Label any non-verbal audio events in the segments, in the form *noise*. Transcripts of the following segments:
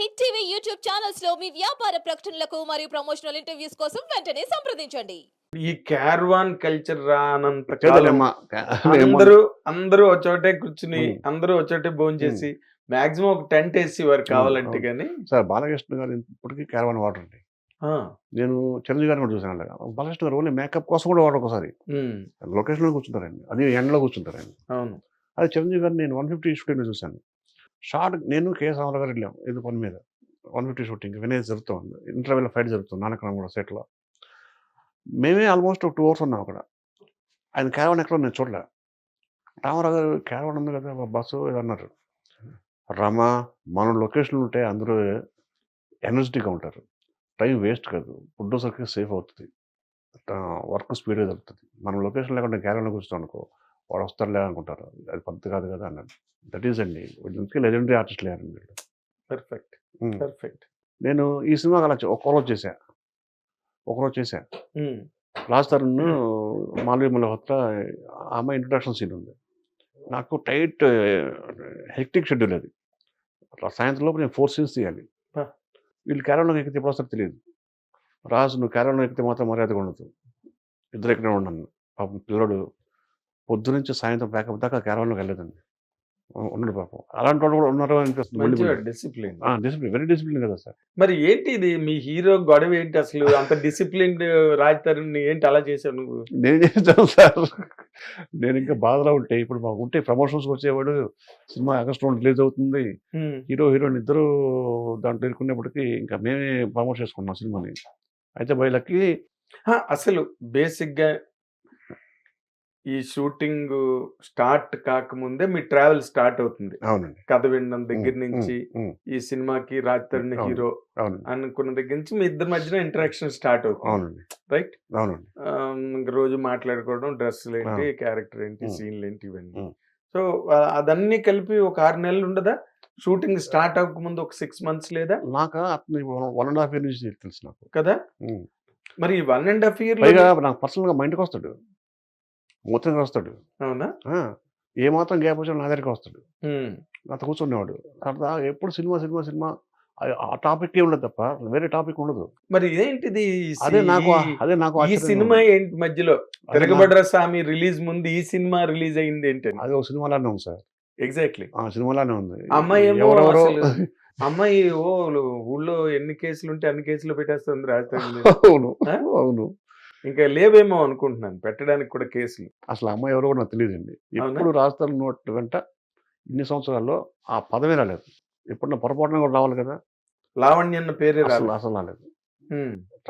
Hit TV YouTube ఛానల్స్లో మీ వ్యాపార ప్రకటనలకు మరియు ప్రమోషనల్ ఇంటర్వ్యూస్ కోసం వెంటనే సంప్రదించండి. ఈ క్యార్వాన్ కల్చర్ రానంత అందరూ అందరూ ఒక చోటే కూర్చుని. అందరూ ఒక చోటే భోజనం చేసి మాక్సిమం ఒక టెంట్ వేసి వారు కావాలంటే. కానీ సార్ బాలకృష్ణ గారు ఇప్పటికీ క్యారవాన్ వాటర్ అండి. ఆ, నేను చిరంజీవి గారిని కూడా చూసాను అలాగా. బాలకృష్ణ గారు ఓన్లీ మేకప్ కోసం కూడా వాటర్ ఒకసారి. లొకేషన్లో కూర్చుంటారండి. అది ఎండలో కూర్చుంటారండి. అవును. అది చిరంజీవి గారిని నేను వన్ ఫిఫ్టీ చూశాను. షార్ట్ నేను కే రామారావు గారు వెళ్ళాం. ఇది పని మీద. One fifty shooting. వినయ్ జరుగుతుంది. ఇంటర్వెల్ ఫైట్ జరుగుతుంది. నానక్రమం కూడా సెట్లో. మేమే ఆల్మోస్ట్ ఒక టూ అవర్స్ ఉన్నాం అక్కడ. ఆయన క్యారవాన్ ఎక్కడ నేను చూడలే. రామారావు గారు క్యారవన్ ఉంది కదా బస్సు ఏదో అన్నారు. రమ మన లొకేషన్లు ఉంటే అందరూ ఎనర్జెటిక్గా ఉంటారు. టైం వేస్ట్ కాదు. ఫుడ్ సరికి సేఫ్ అవుతుంది. వర్క్ స్పీడ్గా జరుగుతుంది మనం లొకేషన్ లేకుండా క్యారవాన్లో కూర్చున్నాం అనుకో వాడు వస్తారులే అనుకుంటారు. అది పద్ధతి కాదు కదా అన్నాడు. దట్ ఈస్ అండి. వీళ్ళకి లెజెండరీ ఆర్టిస్టులే అండి వీళ్ళు పర్ఫెక్ట్ నేను ఈ సినిమాకి అలా ఒక్కరోజు చేశా. ఒకరోజు చేశా. లాస్ట్ తరుణ్ మాల్వీ మల్హోత్రా ఆ అమ్మాయి ఇంట్రొడక్షన్ సీన్ ఉంది. నాకు టైట్ హెక్టిక్ షెడ్యూల్ అది. అట్లా సాయంత్రం లోపు నేను ఫోర్ సీన్స్ తీయాలి. వీళ్ళు క్యారవన్లోకి ఎక్కితే ఎప్పుడు వస్తారో తెలియదు. రాజు నువ్వు క్యారవన్లో ఎక్కితే మాత్రం మర్యాదగా ఉండదు ఇద్దరు ఎక్కడ ఉన్నాను పాపం పిల్లడు పొద్దు నుంచి సాయంత్రం ప్యాకప్ దాకా క్యారవన్లోకి వెళ్ళలేదండి. ఉ- ఉన్నాడు పాపం. అలాంటి వాళ్ళు కూడా ఉన్నారు అనిపిస్తుంది డిసిప్లిన్ డిసిప్లిన్ వెరీ డిసిప్లిన్ కదా సార్. మరి ఏంటి ఇది? మీ హీరో గొడవ ఏంటి అసలు? అంత డిసిప్లిన్ రాజ్ తరుణ్ ఏంటి అలా చేసావు నువ్వు? నేను చేస్తాను సార్? నేను ఇంకా బాధలో ఉంటే ఇప్పుడు మాకు ఉంటే ప్రమోషన్స్కి వచ్చేవాడు సినిమా ఆగస్టులో రిలీజ్ అవుతుంది. హీరో హీరోయిన్ ఇద్దరు దాంట్లో ఇరుక్కునేప్పటికీ ఇంకా మేమే ప్రమోట్ చేసుకున్నాం సినిమాని. అయితే బయలకి అసలు బేసిక్గా ఈ షూటింగ్ స్టార్ట్ కాకముందే మీ ట్రావెల్ స్టార్ట్ అవుతుంది. అవునండి. కథ వినడం దగ్గర నుంచి ఈ సినిమాకి రాజ్ తరుణ్. హీరో అనుకున్న దగ్గర నుంచి మీ ఇద్దరి మధ్యన ఇంటరాక్షన్ స్టార్ట్ అవుతుంది. అవునండి. రైట్? అవునండి. రోజు మాట్లాడుకోవడం డ్రెస్సులు ఏంటి క్యారెక్టర్ ఏంటి. సీన్లు ఏంటి ఇవన్నీ. సో అదన్నీ కలిపి ఒక ఆరు నెలలు ఉండదా? షూటింగ్ స్టార్ట్ అవ్వక ముందు ఒక సిక్స్ మంత్స్ లేదా? నాకు అతని వన్ అండ్ హాఫ్ ఇయర్ నుంచి తెలుసు నాకు. కదా. మరి వన్ అండ్ హాఫ్ ఇయర్ పైగా నాకు పర్సనల్గా మా ఇంటికి వస్తాడు. మొత్తంగా వస్తాడు అవునా? ఏ మాత్రం గ్యాప్ వచ్చినా నా దగ్గరికి వస్తాడు. నాతో కూర్చునేవాడు. అట్లా ఎప్పుడు సినిమా సినిమా సినిమా ఆ- టాపిక్ ఉండదు తప్ప వేరే టాపిక్ ఉండదు. మరి ఇదేంటిది అదే నాకు అదే నాకు ఈ సినిమా. ఏంటి మధ్యలో? తిరగబడ్ర స్వామి రిలీజ్ ముందు ఈ సినిమా రిలీజ్ అయింది ఏంటని అది ఒక సినిమాలానే ఉంది సార్. ఎగ్జాక్ట్లీ. ఆ సినిమాలానే ఉంది. అమ్మాయి ఎవరెవరో అమ్మాయి ఓ ఊళ్ళో ఎన్ని కేసులు ఉంటే అన్ని కేసులు పెట్టేస్తుంది రాజధాని *laughs* అవును? అవును. ఇంకా లేవేమో అనుకుంటున్నాను పెట్టడానికి కూడా కేసులు. అసలు అమ్మాయి ఎవరో కూడా నాకు తెలియదండి ఎప్పుడు రాజధాని నోట్ వెంట ఇన్ని సంవత్సరాల్లో ఆ పదమే రాలేదు. ఎప్పుడు నా పొరపాటున కూడా రావాలి కదా? లావణ్య అన్న పేరే అసలు రాదు అసలు రాలేదు.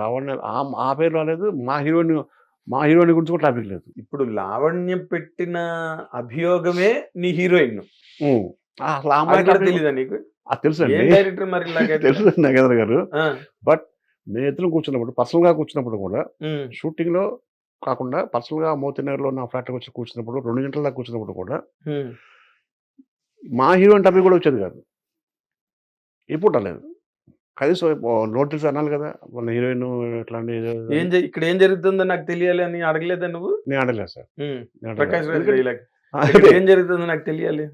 రావణ ఆ- ఆ పేరు రాలేదు. మా హీరోయిన్ మా హీరోయిన్ గురించి కూడా టాపిక్ లేదు. ఇప్పుడు లావణ్య పెట్టిన అభియోగమే నీ హీరోయిన్. అసలు ఆ అమ్మాయి తెలీదా నీకు? తెలుసు డైరెక్టర్ మరి *laughs* తెలుసు నగేంద్ర గారు. ఆ, మేము ఇద్దరం కూర్చున్నప్పుడు పర్సనల్గా కూర్చున్నప్పుడు కూడా షూటింగ్లో కాకుండా పర్సనల్గా మోతినగర్లో నా ఫ్లాట్కి వచ్చి కూర్చున్నప్పుడు రెండు గంటల దాకా కూర్చున్నప్పుడు కూడా. మా హీరోయిన్ టాపిక్ కూడా వచ్చేది కాదు. ఎప్పుడు రాలేదు. కనీసం నోటీస్ అనాలి కదా! మన హీరోయిన్ ఇట్లాంటి ఏం ఇక్కడ ఏం జరుగుతుందో నాకు తెలియాలి అని అడగలేదా నువ్వు? నేను ఆడలేదు సార్. నేను. ప్రకాష్ రాజ్ *laughs* ఏం జరుగుతుందో నాకు తెలియాలి.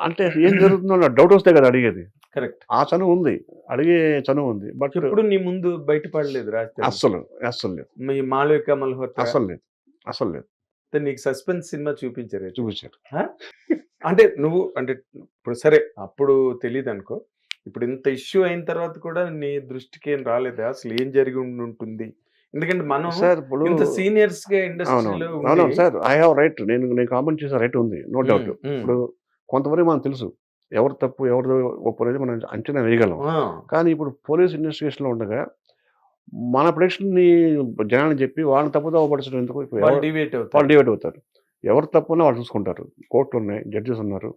అంటే ఏం జరుగుతుందో డౌట్ వస్తే కదా అడిగేది. కరెక్ట్. ఆ చనువు ఉంది. అడిగే చనువు ఉంది. బట్ ఎప్పుడు నీ ముందు బయటపడలేదు రాజ్ అస్సలు అస్సలు లేదు. మీ మాళవిక మల్హోత్రా? అస్సలు లేదు. అసలు లేదు. నీకు సస్పెన్స్ సినిమా చూపించారు. చూపించారు. అంటే నువ్వు అంటే ఇప్పుడు సరే అప్పుడు తెలియదు అనుకో. ఇప్పుడు ఇంత ఇష్యూ అయిన తర్వాత కూడా నీ దృష్టికి ఏం రాలేదా? అసలు ఏం జరిగి ఉంటుంది ఎందుకంటే మనం సార్ ఇప్పుడు ఇంత సీనియర్స్గా అవును ఇండస్ట్రీలో అవును సార్ ఐ హావ్ రైట్. నేను నేను కామెంట్ చేసే రైట్ ఉంది నో డౌట్. ఇప్పుడు కొంతవరకు మనకు తెలుసు. ఎవరు తప్పు ఎవరు ఒప్పు అనేది మనం అంచనా వేయగలం. కానీ ఇప్పుడు పోలీస్ ఇన్వెస్టిగేషన్లో ఉండగా మన ప్రొడక్షన్ని జనాన్ని చెప్పి వాళ్ళని తప్పుదో పడచడం ఎందుకు? వాళ్ళు డివేట్ అవుతారు. ఎవరు తప్పున్నా వాళ్ళు చూసుకుంటారు. కోర్టులు ఉన్నాయి జడ్జెస్ ఉన్నారు.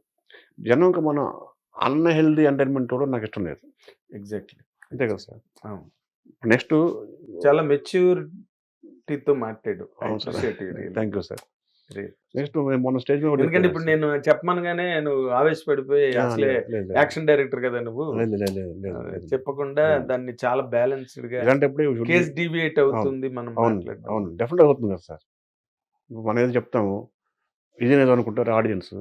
జనంకి మన అన్హెల్దీ ఎంటర్టైన్మెంట్ కూడా నాకు ఇష్టం లేదు. ఎగ్జాక్ట్లీ. అంతే కదా సార్? నెక్స్ట్ చాలా మెచ్యూరిటీతో మాట్లాడు. Thank you sir. నెక్స్ట్ మొన్న స్టేజ్ ఎందుకంటే ఇప్పుడు నేను చెప్పమనగానే నువ్వు ఆవేశపడిపోయి అసలే యాక్షన్ డైరెక్టర్ కదా నువ్వు. చెప్పకుండా దాన్ని చాలా బ్యాలెన్స్డ్గా కేస్ డివియేట్ అవుతుంది మనం అవును డెఫినెట్ అవుతుంది కదా సార్. మనం ఏదో చెప్తాము ఇది ఏదో అనుకుంటారు ఆడియన్స్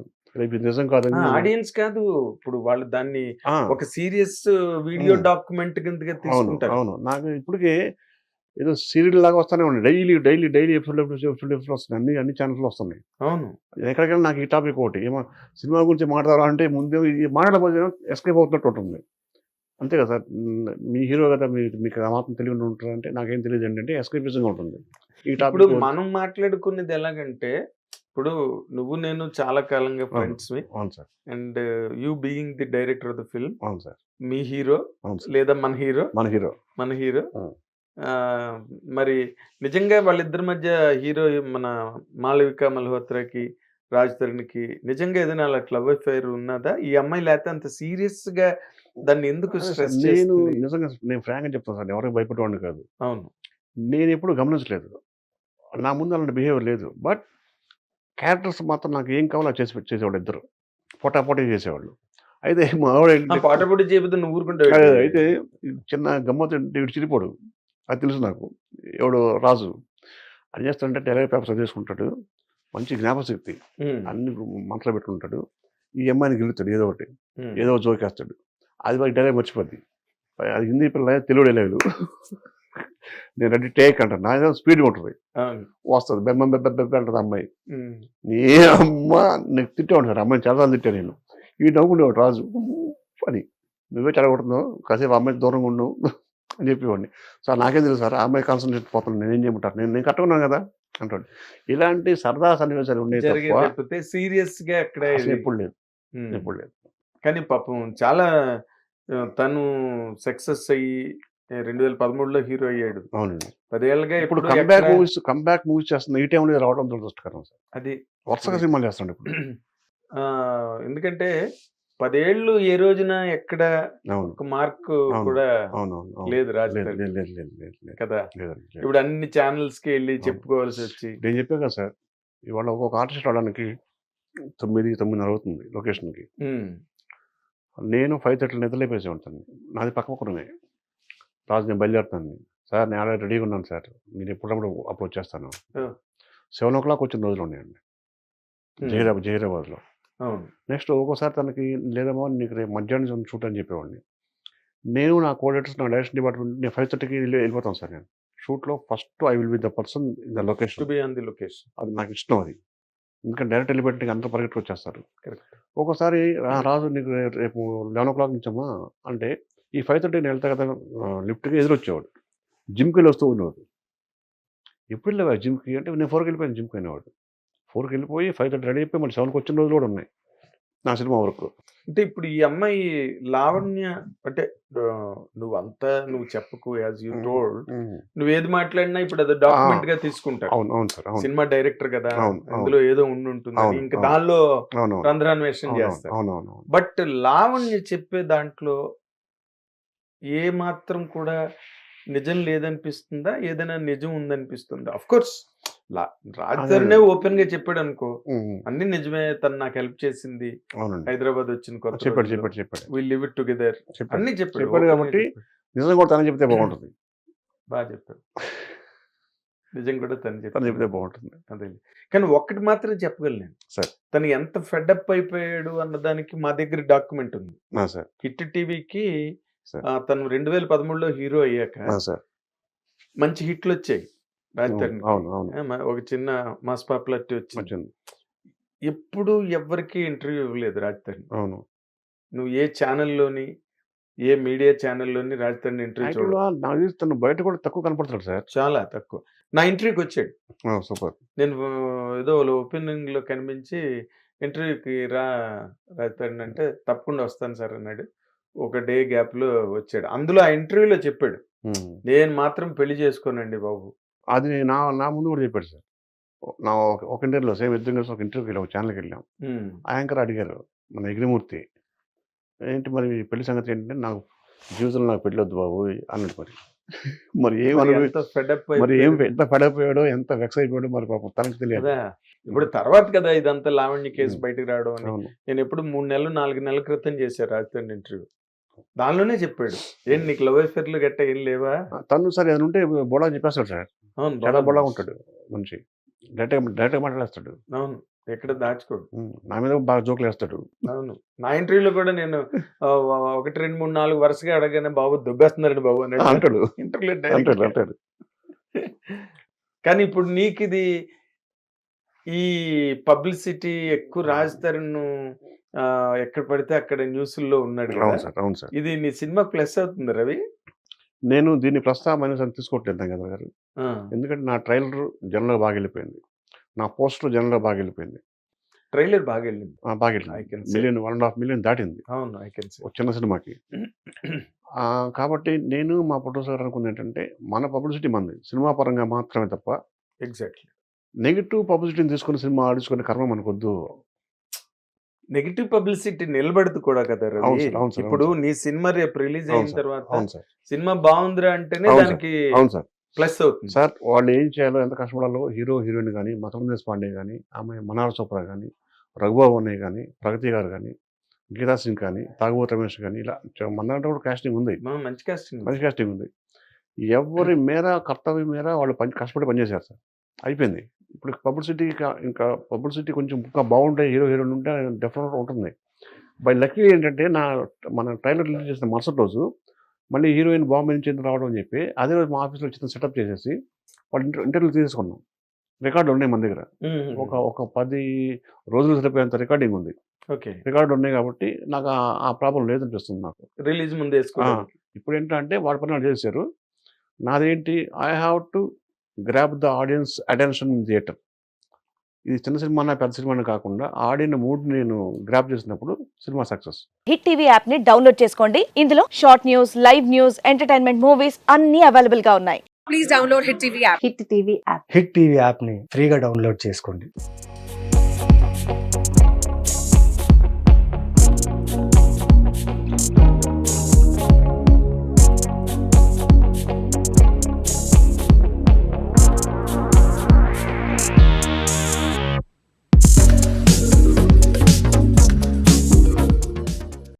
నిజం కాదని ఆడియన్స్ కాదు. ఇప్పుడు వాళ్ళు దాన్ని ఒక సీరియస్ వీడియో. డాక్యుమెంట్ కిందగా అవును తీసుకుంటారు. అవును. నాకు ఇప్పటికే ఏదో సీరియల్ లాగా వస్తానే ఉన్నాయి. Daily daily daily episode episode episode వస్తున్నాయి. అన్ని అన్ని ఛానల్స్ వస్తున్నాయి. అవును. ఎక్కడికైనా నాకు ఈ టాపిక్ ఒకటి. ఏమో సినిమా గురించి మాట్లాడాలా అంటే ముందే ఇది మాట్లాడబోతే ఎస్కేప్ అవుతున్నట్టు ఉంటుంది. అంతే కదా సార్? మ్, హీరో కదా మీరు మీకు మాత్రం తెలివి ఉంటారు అంటే నాకేం తెలియదు ఏంటంటే ఎస్కేపిజంగా ఉంటుంది. ఈ టాపిక్ మనం మాట్లాడుకునేది ఎలాగంటే ఇప్పుడు నువ్వు నేను చాలా కాలంగా ఫ్రెండ్స్ అవును sir. And you being the director of the film. అవును సార్. మీ హీరో లేదా మన హీరో? మన హీరో. మన హీరో. మరి నిజంగా వాళ్ళిద్దరి మధ్య హీరో మన మాళవిక మల్హోత్రాకి రాజ్ తరుణ్కి నిజంగా ఏదైనా అలా క్లబ్ అఫైర్ ఉన్నదా? ఈ అమ్మాయి లేకపోతే అంత సీరియస్గా దాన్ని ఎందుకు స్ట్రెస్ నేను చేస్తుంది? నిజంగా నేను ఫ్రాంక్గా చెప్తాను సార్ ఎవరికి భయపడేవాడిని కాదు. అవును. నేను ఎప్పుడు గమనించలేదు. నా ముందు అలాంటి బిహేవియర్ లేదు. బట్ క్యారెక్టర్స్ మాత్రం నాకు ఏం కావాలో అది చేసి చేసేవాళ్ళు ఇద్దరు. పొటాపోటీ చేసేవాళ్ళు. అయితే మా ఆవిడ ఏంటి- పాట పొడి చెబుతూ నువ్వు ఊరుకుంటావు అదే, ఏంటి? అయితే చిన్న గమ్మత్ ఏంటి, వీడు చిరిపోడు. అది తెలుసు నాకు. ఎవడు రాజు. అది చేస్తాడంటే డైరెక్ట్ పేపర్ చదివేసుకుంటాడు మంచి జ్ఞాపశక్తి అన్ని మనసులో పెట్టుకుంటాడు. ఈ అమ్మాయిని గెలుతాడు ఏదో ఒకటి. ఏదో ఒకటి జోకేస్తాడు అది వాడికి డైరెక్ట్ మర్చిపోద్ది. అది హిందీ పిల్ల తెలుగు లేదు నేను రెడీ టేక్ అంటాను. నా స్పీడ్ ఉంటుంది అవును. వస్తుంది. బెమ్మ బెబ్బ బెబ్బ అంటది అమ్మాయి. నీ అమ్మ నీకు తిట్టేవాడు సార్ అమ్మాయిని చాలా తిట్టా నేను. ఈ నవ్వుకునేవాడు రాజు. అని. నువ్వే చెడగొడుతున్నావు. కాసేపు అమ్మాయికి దూరంగా ఉండు. అని చెప్పేవాడిని. సార్ నాకేం తెలుసు సార్ ఆ అమ్మాయి కాన్సన్ట్రేట్ పోతున్నాను నేనేం చేయమంటారు? నేను నేను కట్టుకున్నాను కదా అంటాడు. ఇలాంటి సరదా సన్నివేశాలు లేకపోతే సీరియస్గా అక్కడ ఎప్పుడు లేదు. ఎప్పుడు లేదు. కానీ పాపం చాలా తను సక్సెస్ అయ్యి రెండు వేల పదమూడులో హీరో అయ్యాడు. అవునండి. పదేళ్ళగా ఇప్పుడు కంబ్యాక్ మూవీస్ కంబ్యాక్ మూవీస్ చేస్తున్న ఈ టైంలో రావడం దురదృష్టకరం సార్. అది వరుసగా సినిమాలు చేస్తాడు ఇప్పుడు. ఆ, ఎందుకంటే పదేళ్ళు ఏ రోజున ఎక్కడ ఒక మార్క్. కూడా. లేదు కదా. ఇప్పుడు అన్ని ఛానల్స్కి వెళ్ళి చెప్పుకోవాల్సి వచ్చి. నేను చెప్పాను కదా సార్ ఇవాళ ఒక్కొక్క ఆర్టిస్ట్ రావడానికి తొమ్మిది తొమ్మిదిన్నర అవుతుంది లొకేషన్కి. నేను ఫైవ్ థర్టీ నిద్రలేపేసి ఉంటాను. నాది పక్క పక్కనే రాజు నేను బయలుదేరుతాను సార్ నేను ఆల్రెడీ రెడీగా ఉన్నాను సార్. మీరు ఎప్పుడప్పుడు అప్పుడు వచ్చేస్తాను Oh. సెవెన్ ఓ క్లాక్ వచ్చిన రోజులు ఉన్నాయండి. జహీరాబాద్ జహీరాబాద్లో. నెక్స్ట్ ఒక్కోసారి తనకి లేదమ్మా నీకు రేపు మధ్యాహ్నం షూట్ అని చెప్పేవాడిని. నేను నా కోఆర్డినేటర్స్ నా డైరెక్షన్ డిపార్ట్మెంట్ నేను ఫైవ్ థర్టీకి వెళ్ళిపోతాను సార్ నేను. షూట్లో first I will be the person in the to location. Be on the location. అది నాకు ఇష్టం అది. ఎందుకంటే డైరెక్ట్ వెళ్ళిపెట్టి అంతా పరిగెట్టుకు వచ్చేస్తారు. ఒక్కోసారి "రా- రాజు నీకు రేపు లెవెన్ ఓ క్లాక్ నుంచమ్మా అంటే ఈ ఫైవ్ థర్టీ నేను వెళ్తా కదా లిఫ్ట్కి ఎదురొచ్చేవాడు. జిమ్కి వెళ్ళి వస్తూ ఉండేవాడు. ఎప్పుడు వెళ్ళేవా జిమ్కి? అంటే నేను ఫోర్కి వెళ్ళిపోయాను జిమ్కి అయినవాడు ఫోర్కి వెళ్ళిపోయి ఫైవ్ థర్టీ రెడీ అయిపోయి మళ్ళీ సెవెన్కి వచ్చిన రోజులు కూడా ఉన్నాయి నా సినిమా వరకు. అంటే ఇప్పుడు ఈ అమ్మాయి లావణ్య అంటే నువ్వు అంతా నువ్వు చెప్పకు యాజ్ యూ టోల్డ్ నువ్వు ఏది మాట్లాడినా ఇప్పుడు అది డాక్యుమెంట్గా తీసుకుంటారు అవును అవును సార్ సినిమా డైరెక్టర్ కదా. అందులో ఏదో ఉండి ఉంటుంది ఇంకా. దానిలో రంధ్రాన్వేషణ చేస్తారు. అవును బట్ లావణ్య చెప్పే దాంట్లో ఏ మాత్రం కూడా నిజం లేదనిపిస్తుందా? ఏదైనా నిజం ఉందనిపిస్తుందా? అఫ్ కోర్స్ రాజధానినే ఓపెన్గా చెప్పాడు అనుకో అన్ని నిజమే తను నాకు హెల్ప్ చేసింది. హైదరాబాద్ వచ్చిన కొత్త చెప్పాడు చెప్పాడు చెప్పాడు. వి లివ్ ఇట్ టుగెదర్ అన్ని చెప్పాడు. చెప్పాడు కాబట్టి. నిజం కూడా తనే చెప్తే బాగుంటుంది. *laughs* బాగా చెప్పాడు. నిజం కూడా తను తను చెప్పాడు చెప్తే బాగుంటుంది. అదే కానీ ఒక్కటి మాత్రం చెప్పగలను సరే. తను ఎంత ఫెడప్ అయిపోయాడు అన్నదానికి మా దగ్గర డాక్యుమెంట్ ఉంది. సార్. హిట్ టీవీకి. తను రెండు వేల పదమూడులో హీరో అయ్యాక మంచి హిట్లు వచ్చాయి. రాజధాని ఒక చిన్న మాస్ పాపులారిటీ వచ్చింది. ఎప్పుడు ఎవ్వరికి ఇంటర్వ్యూ ఇవ్వలేదు రాజధాని అవును. నువ్వు ఏ ఛానల్లోని ఏ మీడియా ఛానల్లోని రాజధాని ఇంటర్వ్యూ నాకు తను బయట కూడా తక్కువ కనపడతాడు సార్. చాలా తక్కువ. నా ఇంటర్వ్యూకి వచ్చాడు. సూపర్. నేను ఏదో ఓపెనింగ్లో కనిపించి ఇంటర్వ్యూకి రా రాజధాని అంటే తప్పకుండా వస్తాను సార్ అన్నాడు. ఒక డే గ్యాప్లో వచ్చాడు. అందులో ఆ ఇంటర్వ్యూలో చెప్పాడు. నేను మాత్రం పెళ్ళి చేసుకోనండి బాబు. అది నా నా ముందు కూడా చెప్పాడు సార్. నా ఒక ఇంటర్వ్యూలో సేమ్ ఇద్దరు కలిసి ఒక ఇంటర్వ్యూకి వెళ్ళాం ఒక ఛానల్కి వెళ్ళాం. ఆ యాంకర్ అడిగారు మన యజ్ఞమూర్తి ఏంటి మరి పెళ్ళి సంగతి ఏంటంటే నాకు జీవితంలో నాకు పెళ్ళి వద్దు బాబు అన్నాడు మరి. *laughs* మరి ఏం మరి ఏం ఎంత పడైపోయాడో ఎంత వెక్స్ అయిపోయాడో మరి పాపం తనకు తెలియదు. ఇప్పుడు తర్వాత కదా ఇదంతా లావణ్య కేసు. బయటకు రావడం నేను ఎప్పుడు మూడు నెలలు నాలుగు నెలల క్రితం చేశాను రాజధాని ఇంటర్వ్యూ. దానిలోనే చెప్పాడు. ఏంటి నీకు లవ్ అఫేర్లు గట్ట ఏం లేవా? తను సరే అది ఉంటే బోడా చెప్పేస్తాడు సార్. అవును చాలా బోడా ఉంటాడు మనిషి. డైరెక్ట్గా డైరెక్ట్గా మాట్లాడేస్తాడు. అవును ఎక్కడ దాచుకోడు. నా మీద బాగా జోకులు వేస్తాడు. అవును. నా ఇంటర్వ్యూలో కూడా నేను ఒకటి రెండు మూడు నాలుగు వరుసగా అడగానే బాబు దుబ్బేస్తున్నారండి బాబు అని అంటాడు. ఇంటర్వ్యూలో అంటాడు కానీ ఇప్పుడు నీకు ఇది ఈ పబ్లిసిటీ ఎక్కువ రాజ్ తరుణ్ ఎక్కడ పడితే అక్కడ న్యూస్లో ఉన్నాడు అవును. సార్ అవును సార్. ఇది నీ సినిమా ప్లస్ అవుతుంది రవి? నేను దీన్ని ప్రస్తావన అని తీసుకోవట్లేదు కదా గారు. ఎందుకంటే నా ట్రైలర్ జనరల్గా బాగా వెళ్ళిపోయింది. నా పోస్టర్ జనరల్గా బాగా వెళ్ళిపోయింది. ట్రైలర్ బాగా వెళ్ళింది. బాగా వెళ్ళింది. Million one and half million దాటింది. అవును ఐ కెన్ ఒక చిన్న సినిమాకి. కాబట్టి నేను మా ప్రొడ్యూసర్ గారు అనుకుంది ఏంటంటే మన పబ్లిసిటీ మంది సినిమా పరంగా మాత్రమే తప్ప ఎగ్జాక్ట్లీ నెగిటివ్ పబ్లిసిటీని తీసుకుని సినిమా ఆడించుకునే కర్మ మనకొద్దు. నెగిటివ్ పబ్లిసిటీ నిలబడదు కూడా కదా రవి? ఇప్పుడు నీ సినిమా రేపు రిలీజ్ అయిన తర్వాత సినిమా బాగుందిరా అంటేనే దానికి అవును సార్. ప్లస్ అవుతుంది. సార్ వాళ్ళు ఏం చేయాలో ఎంత కష్టపడాలో హీరో హీరోయిన్ కానీ మతమందేశ్ పాండే కానీ ఆమె మనార్ చోప్రా కానీ రఘుబాబు అన్నయ్య కానీ ప్రగతి గారు కానీ గీతా సింగ్ కానీ తాగుబోతు రమేష్ కానీ ఇలా మన కూడా కాస్టింగ్ ఉంది. మంచి కాస్టింగ్ మంచి కాస్టింగ్ ఉంది. ఎవరి మేర కర్తవ్యం మేర వాళ్ళు పని కష్టపడి పనిచేశారు సార్. అయిపోయింది. ఇప్పుడు పబ్లిసిటీ ఇంకా పబ్లిసిటీ కొంచెం ఇంకా బాగుంటే హీరో హీరోయిన్ ఉంటే డెఫినెట్గా ఉంటుంది. బై లక్కీ ఏంటంటే నా మన ట్రైలర్ రిలీజ్ చేసిన మరుసటి రోజు మళ్ళీ హీరోయిన్ బాంబే నుంచి రావడం అని చెప్పి అదే రోజు మా ఆఫీస్లో చిన్న సెటప్ చేసేసి వాళ్ళు ఇంటర్ ఇంటర్వ్యూ తీసుకున్నాం. రికార్డు ఉన్నాయి మన దగ్గర. ఒక ఒక పది రోజులు సరిపోయేంత రికార్డింగ్ ఉంది. ఓకే. రికార్డు ఉన్నాయి కాబట్టి నాకు ఆ- ప్రాబ్లం లేదనిపిస్తుంది నాకు. రిలీజ్ ముందు ఇప్పుడు ఏంటంటే వాడి పని చేశారు. నాదేంటి? I have to grab the audience attention in theatre ఇది చిన్న సినిమా పెద్ద సినిమా కాకుండా ఆడిన మూడ్ నేను గ్రాప్ చేసినప్పుడు సినిమా సక్సెస్ హిట్ టీవీ యాప్ని డౌన్లోడ్ చేసుకోండి. ఇందులో short news live news entertainment movies అన్ని అవైలబుల్గా ఉన్నాయి. Please download Hit TV app. Hit TV app Hit TV యాప్ని ఫ్రీగా డౌన్లోడ్ చేసుకోండి.